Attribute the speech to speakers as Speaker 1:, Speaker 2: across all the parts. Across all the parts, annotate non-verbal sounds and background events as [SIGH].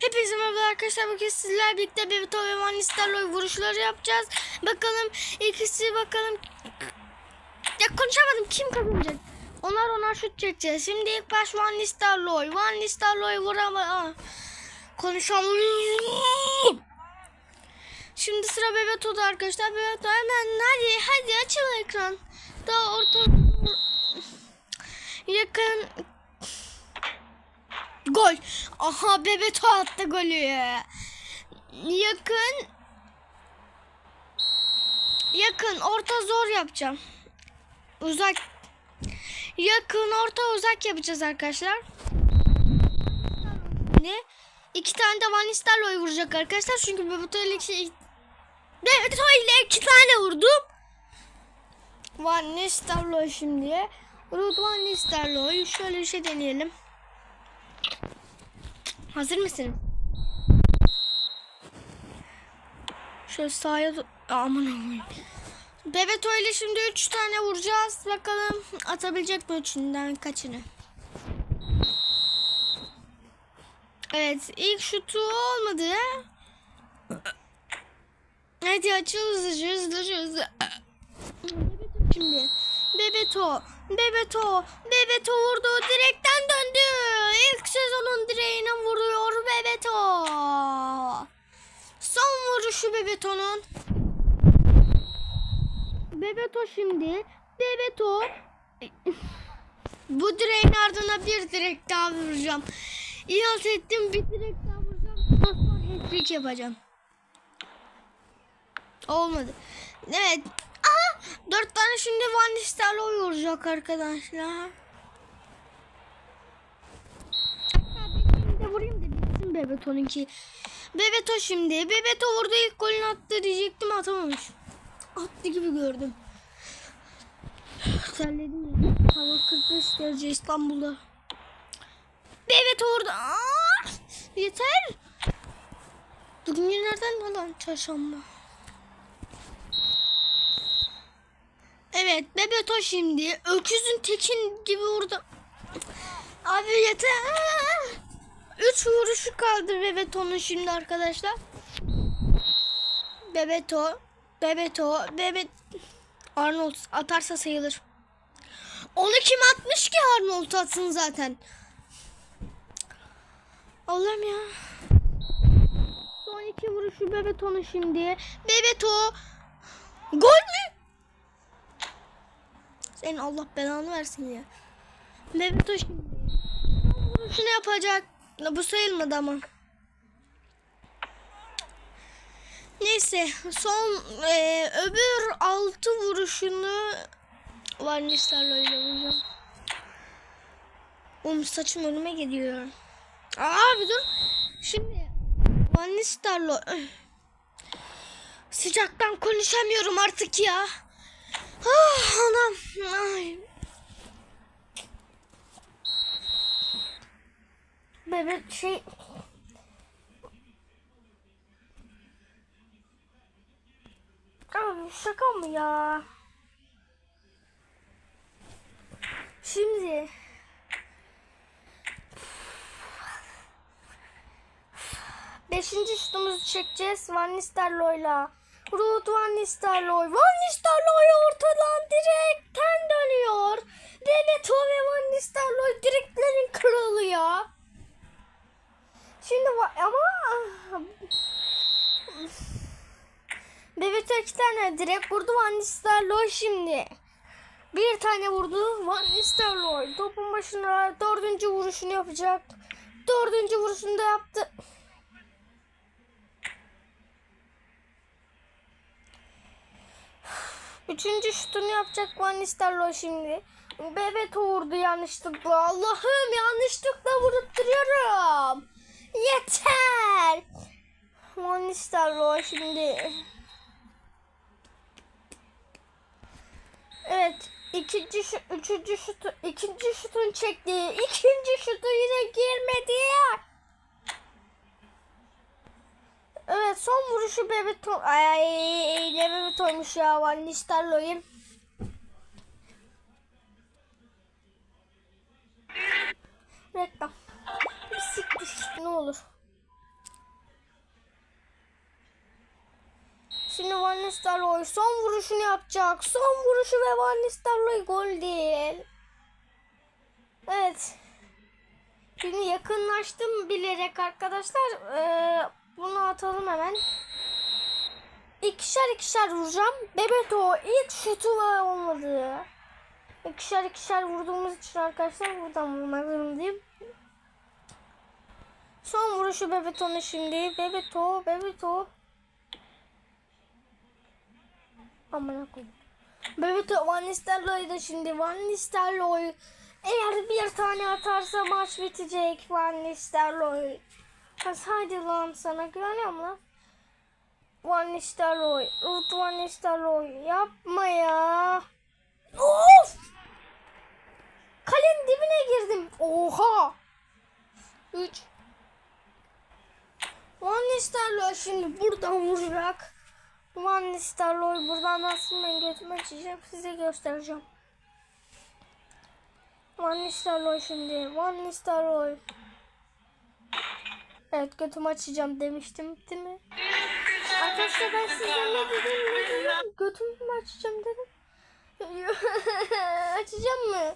Speaker 1: Hepinize merhaba arkadaşlar. Bugün sizlerle birlikte Bebito ve Van Nistelrooy vuruşları yapacağız. Bakalım ikisi bakalım. Ya konuşamadım. Kim kazanacak? Onlar onlar şut çekeceğiz. Şimdi ilk baş Van Nistelrooy. Van Nistelrooy vurama. Konuşamıyorum. Şimdi sıra Bebeto'da arkadaşlar. Bebeto hemen hadi hadi açıl ekran. Daha orta yakın Gol. Aha Bebeto attı golü. Yakın. Yakın orta zor yapacağım. Uzak. Yakın orta uzak yapacağız arkadaşlar. Ne? İki tane de Van Nistelrooy vuracak arkadaşlar. Çünkü Bebeto ile iki, Bebeto ile iki tane vurdum. Van Nistelrooy şimdi. Ruud Van Nistelrooy. Şöyle bir şey deneyelim. Hazır mısın? Şöyle do- Aman aman. Bebeto ile şimdi 3 tane vuracağız. Bakalım atabilecek mi üçünden kaçını? Evet ilk şutu olmadı. Hadi açıl hızlıca hızlıca hızlı. Şimdi Bebeto, Bebeto, Bebeto vurdu direkten döndü. İlk sezonun direğine vuruyor Bebeto. Son vuruşu Bebeto'nun. Bebeto şimdi. Bebeto. Bu direğin ardına bir direk daha vuracağım. İnat ettim bir direk daha vuracağım. Sonra hat-trick yapacağım. Olmadı. Evet. Aha! Dört tane şimdi Van Nistelrooy vuracak arkadaşlar. Bitsin Bebeto'nunki. Bebeto şimdi. Bebeto vurdu ilk golünü attı diyecektim atamamış. Attı gibi gördüm. Terledim ya. Hava 45 derece İstanbul'da. Bebeto vurdu. Aa! Yeter. Bugün günlerden lan çarşamba. Evet Bebeto şimdi öküzün tekin gibi vurdu. Abi yeter. Üç vuruşu kaldı Bebeto'nun şimdi arkadaşlar. Bebeto, Bebeto, Bebet Arnold atarsa sayılır. Onu kim atmış ki Arnold atsın zaten. Allah'ım ya. Son iki vuruşu Bebeto'nun şimdi. Bebeto. Gol mü? Senin Allah belanı versin ya. Bebeto şimdi. Vuruşunu yapacak. Bu sayılmadı ama. Neyse son e, öbür altı vuruşunu Van Nistelrooy ile. Oğlum saçım önüme gidiyor. Abi dur. Şimdi Van Nistelrooy. Sıcaktan konuşamıyorum artık ya. Ah anam. Ay. Bebek şey Abi şaka mı ya? Şimdi Beşinci şutumuzu çekeceğiz Van Nistelrooy'la. Ruud Van Nistelrooy. Van Nistelrooy ortadan direkten dönüyor. Bebeto ve Van Nistelrooy direklerin kralı ya. Şimdi ama Bebeto iki tane direkt vurdu Van Nistelrooy şimdi. Bir tane vurdu Van Nistelrooy. Topun başına dördüncü vuruşunu yapacak. Dördüncü vuruşunu da yaptı. Üçüncü şutunu yapacak Van Nistelrooy şimdi. Bebeto vurdu yanlışlıkla. Allah'ım yanlışlıkla vurup duruyorum. Yeter. Van Nistelrooy şimdi. Evet. ikinci şu, üçüncü şutu, ikinci şutun çekti. İkinci şutu yine girmedi. Evet son vuruşu Bebeto. Ay ne Bebeto'ymuş ya Van Nistelrooy'un. Nistelrooy son vuruşunu yapacak. Son vuruşu ve Van Nistelrooy gol değil. Evet. Şimdi yakınlaştım bilerek arkadaşlar. Ee, bunu atalım hemen. İkişer ikişer vuracağım. Bebeto ilk şutu olmadı. İkişer ikişer vurduğumuz için arkadaşlar buradan vurmak zorundayım. Son vuruşu Bebeto'nun şimdi. Bebeto, Bebeto. Aman koyayım. Bebeto Van Nistelrooy'da şimdi. Van Nistelrooy. Eğer bir tane atarsa maç bitecek Van Nistelrooy. Has hadi lan sana güveniyorum lan. Van Nistelrooy. Ruth Van Nistelrooy. Yapma ya. Of! Kalenin dibine girdim. Oha! 3 Van Nistelrooy şimdi buradan vuracak. Van Nistelrooy buradan nasıl ben götümü açacağım size göstereceğim. Van Nistelrooy şimdi. Van Nistelrooy. Evet götümü açacağım demiştim değil mi? Arkadaşlar ben size? Ne dedim? Götümü açacağım dedim. [LAUGHS] açacağım mı?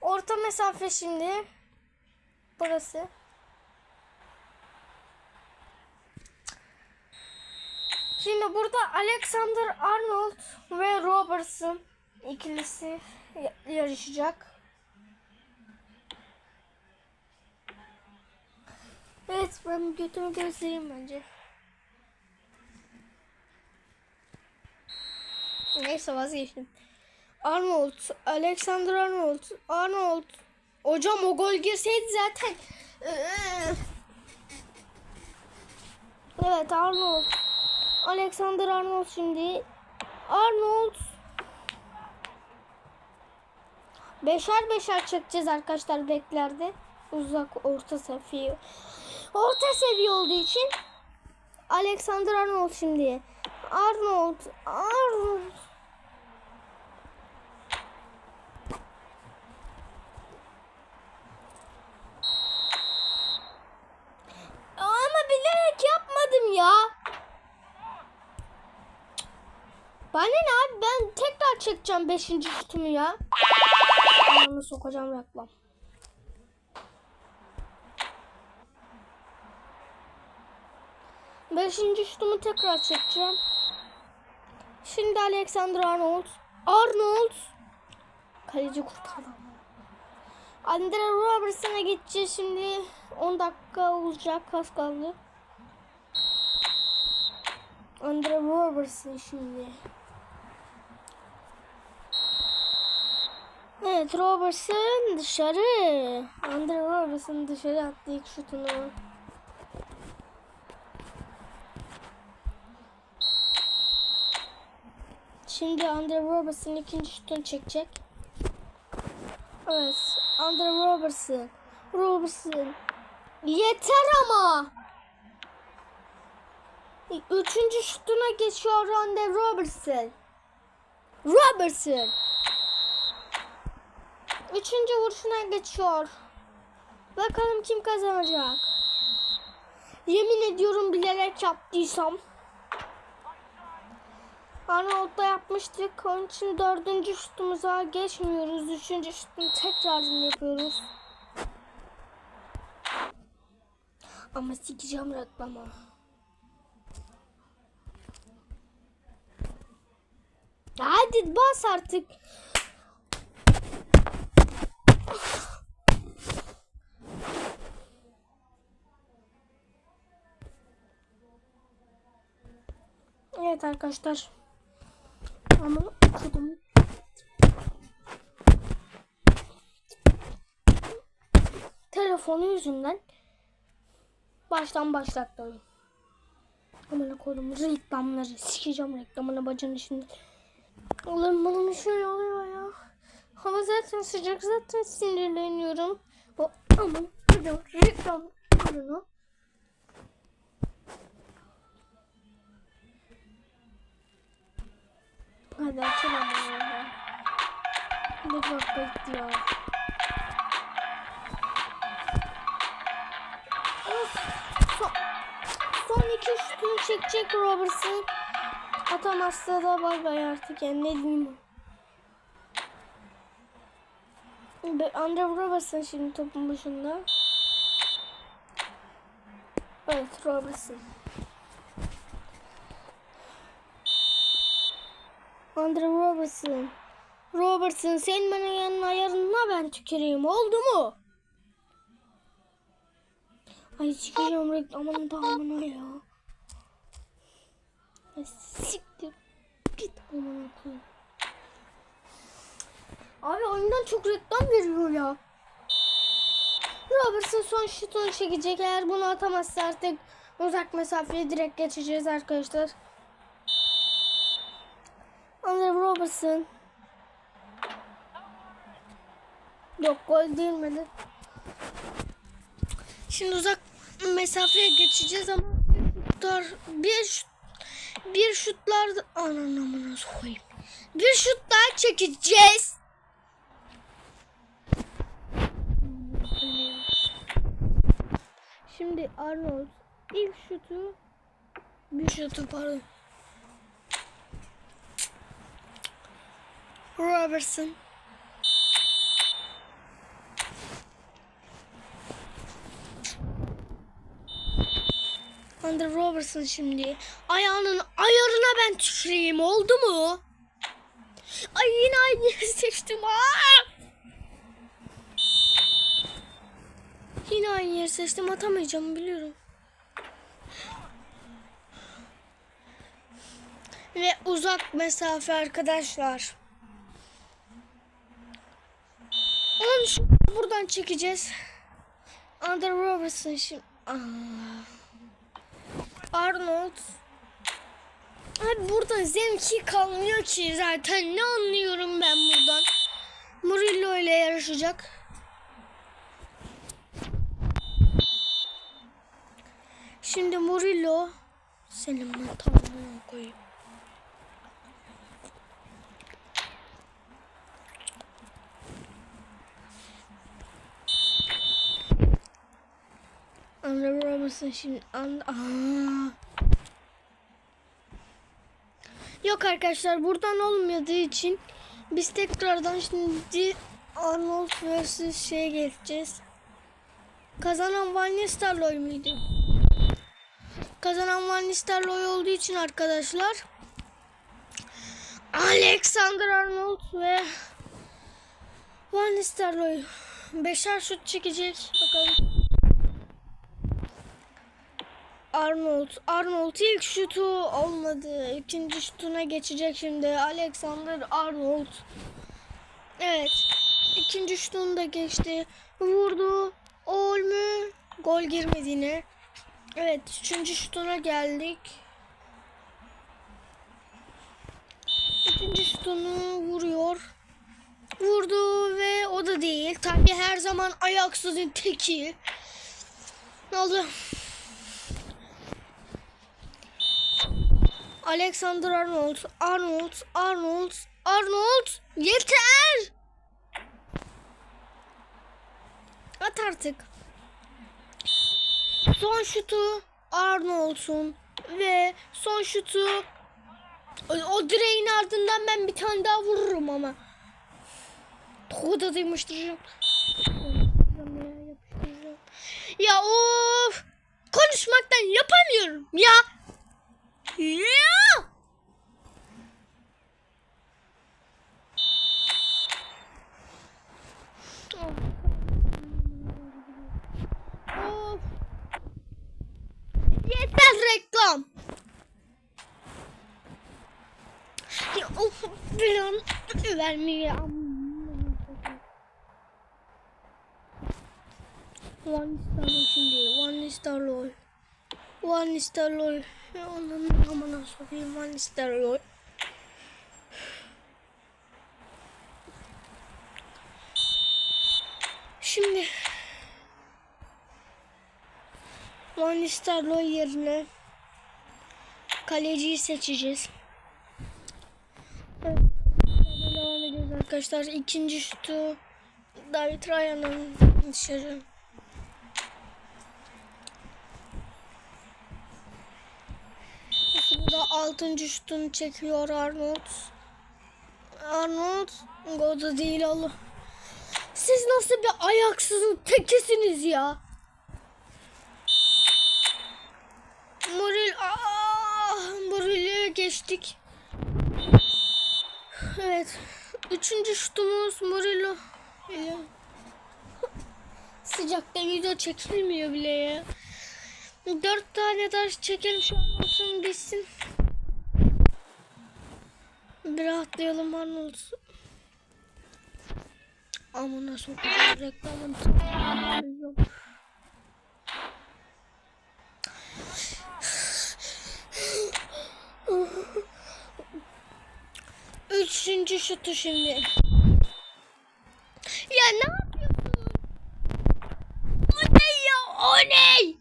Speaker 1: Orta mesafe şimdi. Burası. Şimdi burada Alexander Arnold ve Robertson ikilisi ya- yarışacak. Evet ben götümü göstereyim bence. Neyse vazgeçtim. Arnold, Alexander Arnold, Arnold. Hocam o gol girseydi zaten. Evet Arnold. Alexander Arnold şimdi. Arnold. Beşer beşer çekeceğiz arkadaşlar beklerde. Uzak orta seviye. Orta seviye olduğu için Alexander Arnold şimdi. Arnold. Arnold. Ama bilerek yapmadım ya. Bana ne abi ben çekeceğim 5. şutumu ya. Anamı sokacağım reklam. Beşinci şutumu tekrar çekeceğim. Şimdi Alexander Arnold. Arnold. Kaleci kurtardı. Andre Robertson'a geçeceğiz şimdi. 10 dakika olacak. Kas kaldı. Andre Robertson şimdi. Evet Robertson dışarı. Andre Robertson dışarı attı ilk şutunu. Şimdi Andre Robertson ikinci şutunu çekecek. Evet. Andre Robertson. Robertson. Yeter ama. Üçüncü şutuna geçiyor Andre Robertson. Robertson. Üçüncü vuruşuna geçiyor. Bakalım kim kazanacak. Yemin ediyorum bilerek yaptıysam. Arnold'da yapmıştık. Onun için dördüncü şutumuza geçmiyoruz. Üçüncü şutunu tekrar yapıyoruz. Ama sikeceğim reklamı. Hadi bas artık. Evet arkadaşlar. Ama okudum. Telefonu yüzünden baştan başlattı oyun. Amına koydum reklamları. Sikeceğim reklamını bacını şimdi. Bana bir şey oluyor. Hava zaten sıcak zaten sinirleniyorum. Bu aman reklam reklam ürünü. Hadi açalım bunu. Bir bak bekliyor. Son, son iki şutunu çekecek Robertson. Atamazsa da bay bay artık yani ne diyeyim. Andre Robertson şimdi topun başında. Evet Robertson. Andre Robertson. Robertson senin bana yanına ayarına ben tüküreyim oldu mu? Ay çıkacağım reklamını tamamına ya. Siktir. Git amına koyayım. Abi oyundan çok reklam veriyor ya. Robertson son şutunu çekecek. Eğer bunu atamazsa artık uzak mesafeye direkt geçeceğiz arkadaşlar. Andre Robertson. Yok gol değilmedi. Şimdi uzak mesafeye geçeceğiz ama şutlar bir şut, bir şutlar ananı koyayım. Bir şut daha çekeceğiz. Şimdi Arnold ilk şutu bir şutu pardon. Robertson Andre Robertson şimdi ayağının ayarına ben tüküreyim oldu mu? Ay yine aynı seçtim. Aa! Yine aynı yeri seçtim atamayacağım biliyorum. Ve uzak mesafe arkadaşlar. Onu şu buradan çekeceğiz. Andre Robertson şimdi. Aa. Arnold. Abi burada zevki kalmıyor ki zaten. Ne anlıyorum ben buradan? Murillo ile yarışacak. Şimdi Murillo senin ben tamamına koyayım. Robertson şimdi an. Yok arkadaşlar buradan olmadığı için biz tekrardan şimdi Arnold vs şeye geçeceğiz. Kazanan Van Nistelrooy muydu? Kazanan Van Nistelrooy olduğu için arkadaşlar Alexander Arnold ve Van Nistelrooy beşer şut çekecek. Bakalım. Arnold. Arnold ilk şutu olmadı. İkinci şutuna geçecek şimdi. Alexander Arnold. Evet. İkinci şutunu da geçti. Vurdu. Gol mü? Gol girmedi yine. Evet. Üçüncü şutuna geldik. İkinci şutunu vuruyor. Vurdu ve o da değil. Tabii her zaman ayaksızın teki. Ne oldu? Alexander Arnold, Arnold, Arnold, Arnold. Yeter! At artık. Son şutu Arnold'un ve son şutu o, o direğin ardından ben bir tane daha vururum ama. Toda demiştireceğim. Ya of! Konuşmaktan yapamıyorum ya. Ya! Of. Yeter reklam. Ya of bir an vermiyor. One Starloy şimdi. One Starloy. One Starloy. Ya onun amına sokayım One Starloy. Şimdi Van Nistelrooy yerine kaleciyi seçeceğiz. Evet. Devam ediyoruz arkadaşlar. İkinci şutu David Ryan'ın dışarı. Bu da Altıncı şutunu çekiyor Arnold. Arnold. Gol da değil Allah. Siz nasıl bir ayaksızın tekisiniz ya? Moril. Ah, geçtik. Evet. Üçüncü şutumuz Murillo. Sıcakta video çekilmiyor bile ya. Dört tane daha çekelim şu an olsun bitsin. Bir rahatlayalım Arnold. Amına sokacağım reklamın. Üçüncü şutu şimdi. Ya ne yapıyorsun? O ne ya? O ne?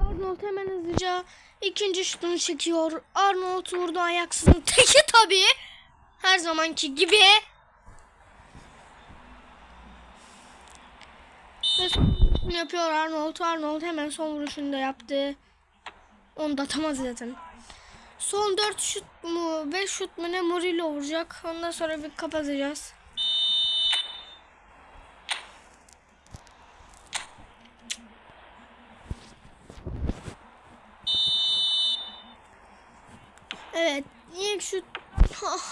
Speaker 1: Arnold hemen hızlıca ikinci şutunu çekiyor. Arnold vurdu ayaksızın teki tabii. Her zamanki gibi. Ve yapıyor Arnold. Arnold hemen son vuruşunu da yaptı. Onu da atamaz zaten. Son 4 şut mu 5 şut mu ne Murillo vuracak. Ondan sonra bir kapatacağız. Evet ilk şut [LAUGHS]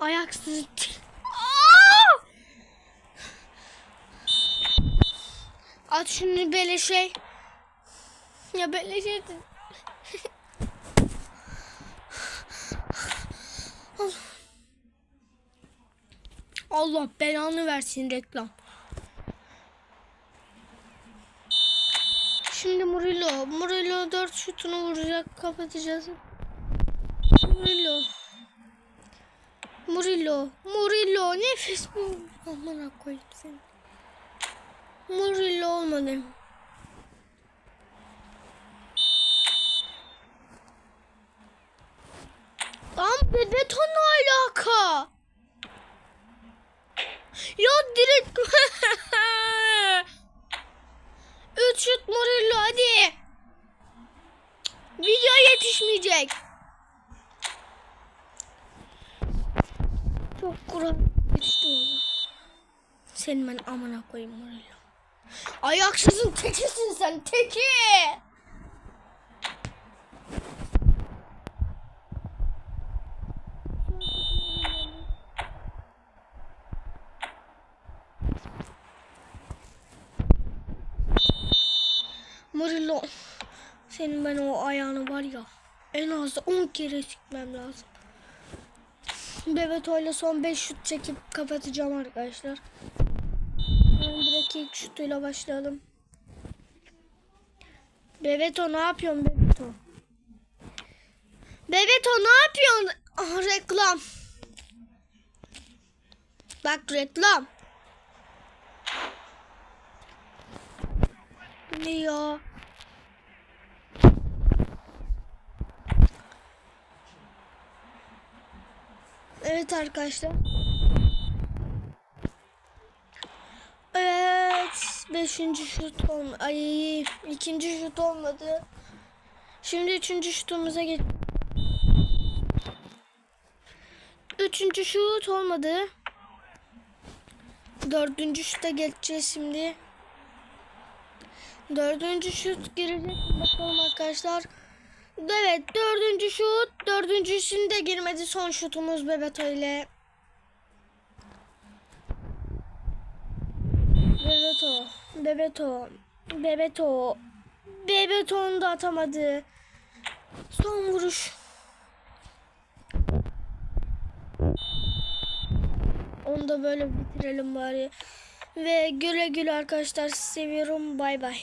Speaker 1: ayaksız Aa! At şunu böyle şey. Ya böyle şey. Allah belanı versin reklam. Şimdi Murillo. Murillo 4 şutunu vuracak. Kapatacağız. Murillo. Murillo. Murillo. Nefes bu. Aman koyayım seni. Murillo olmadı. Lan bebeton ne alaka? Ya direkt... [LAUGHS] Üç şut Murillo hadi. Video yetişmeyecek. Çok kural yetişti valla. Senin ben amına koyayım Murillo. Ayaksızın tekisin sen teki. Murillo. Senin ben o ayağını var ya. En az da 10 kere sikmem lazım. Bebeto ile son 5 şut çekip kapatacağım arkadaşlar. Ben direkt ilk şutuyla başlayalım. Bebeto ne yapıyorsun Bebeto? Bebeto ne yapıyorsun? Ah, reklam. Bak reklam. Ne ya? Evet arkadaşlar. Evet. Beşinci şut olmadı. Ay ikinci şut olmadı. Şimdi üçüncü şutumuza geç. Üçüncü şut olmadı. Dördüncü şuta geçeceğiz şimdi. Dördüncü şut girecek. Bakalım arkadaşlar. Evet dördüncü şut. Dördüncüsünde girmedi. Son şutumuz Bebeto ile. Bebeto. Bebeto. Bebeto. Bebeto'nu da atamadı. Son vuruş. Onu da böyle bitirelim bari. Ve güle güle arkadaşlar. Seviyorum. Bay bay.